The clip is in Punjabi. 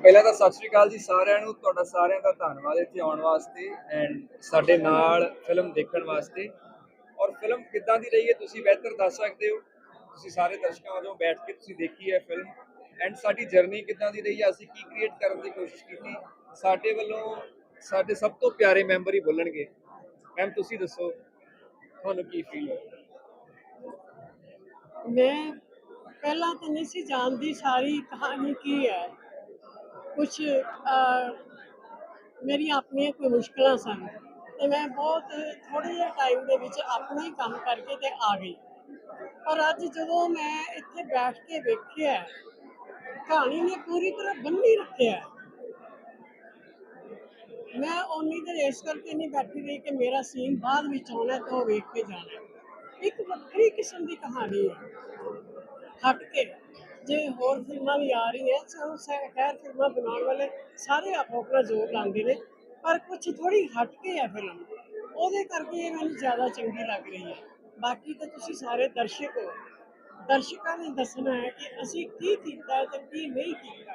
ਪਹਿਲਾਂ ਤਾਂ ਸਤਿ ਸ਼੍ਰੀ ਅਕਾਲ ਜੀ ਸਾਰਿਆਂ ਨੂੰ, ਤੁਹਾਡਾ ਸਾਰਿਆਂ ਦਾ ਧੰਨਵਾਦ ਇੱਥੇ ਆਉਣ ਵਾਸਤੇ ਐਂਡ ਸਾਡੇ ਨਾਲ ਫਿਲਮ ਦੇਖਣ ਵਾਸਤੇ। ਔਰ ਫਿਲਮ ਕਿੱਦਾਂ ਦੀ ਰਹੀ ਹੈ ਤੁਸੀਂ ਬਿਹਤਰ ਦੱਸ ਸਕਦੇ ਹੋ। ਤੁਸੀਂ ਸਾਰੇ ਦਰਸ਼ਕਾਂ ਵਜੋਂ ਬੈਠ ਕੇ ਤੁਸੀਂ ਦੇਖੀ ਹੈ ਫਿਲਮ ਐਂਡ ਸਾਡੀ ਜਰਨੀ ਕਿੱਦਾਂ ਦੀ ਰਹੀ ਹੈ, ਅਸੀਂ ਕੀ ਕ੍ਰੀਏਟ ਕਰਨ ਦੀ ਕੋਸ਼ਿਸ਼ ਕੀਤੀ। ਸਾਡੇ ਵੱਲੋਂ ਸਾਡੇ ਸਭ ਤੋਂ ਪਿਆਰੇ ਮੈਂਬਰ ਹੀ ਬੋਲਣਗੇ। ਮੈਮ ਤੁਸੀਂ ਦੱਸੋ, ਤੁਹਾਨੂੰ ਕੀ ਫੀਲ ਹੋਇਆ? ਮੈਂ ਪਹਿਲਾਂ ਤਾਂ ਨਹੀਂ ਸੀ ਜਾਣਦੀ ਸਾਰੀ ਕਹਾਣੀ ਕੀ ਹੈ। ਕੁਝ ਮੇਰੀਆਂ ਆਪਣੀਆਂ ਕੋਈ ਮੁਸ਼ਕਲਾਂ ਸਨ ਤੇ ਮੈਂ ਬਹੁਤ ਥੋੜੇ ਜਿਹੇ ਟਾਈਮ ਦੇ ਵਿੱਚ ਆਪਣਾ ਹੀ ਕੰਮ ਕਰਕੇ ਤੇ ਆ ਗਈ ਪਰ ਅੱਜ ਜਦੋਂ ਮੈਂ ਇੱਥੇ ਬੈਠ ਕੇ ਵੇਖਿਆ ਕਹਾਣੀ ਨੇ ਪੂਰੀ ਤਰ੍ਹਾਂ ਬੰਨੀ ਰੱਖਿਆ ਮੈਂ ਉਨੀ ਦੇਰ ਇਸ ਕਰਕੇ ਨਹੀਂ ਬੈਠੀ ਰਹੀ ਕਿ ਮੇਰਾ ਸੀਨ ਬਾਅਦ ਵਿੱਚ ਆਉਣਾ ਤੇ ਉਹ ਵੇਖ ਕੇ ਜਾਣਾ ਹੈ। ਇੱਕ ਵੱਖਰੀ ਕਿਸਮ ਦੀ ਕਹਾਣੀ ਹੈ ਹਟ ਕੇ ਜੇ ਹੋਰ ਫਿਲਮਾਂ ਵੀ ਆ ਰਹੀਆਂ, ਸਾਨੂੰ ਖੈਰ ਫਿਲਮਾਂ ਬਣਾਉਣ ਵਾਲੇ ਸਾਰੇ ਆਪੋ ਆਪਣਾ ਜ਼ੋਰ ਲਾਉਂਦੇ ਨੇ, ਪਰ ਕੁਝ ਥੋੜੀ ਹਟ ਕੇ ਹੈ ਫਿਲਮ। ਉਹਦੇ ਕਰਕੇ ਇਹ ਮੈਨੂੰ ਜ਼ਿਆਦਾ ਚੰਗੀ ਲੱਗ ਰਹੀ ਹੈ। ਬਾਕੀ ਤਾਂ ਤੁਸੀਂ ਸਾਰੇ ਦਰਸ਼ਕ ਹੋ। ਦਰਸ਼ਕਾਂ ਨੇ ਦੱਸਣਾ ਹੈ ਕਿ ਅਸੀਂ ਕੀ ਕੀਤਾ ਤੇ ਕੀ ਨਹੀਂ ਕੀਤਾ।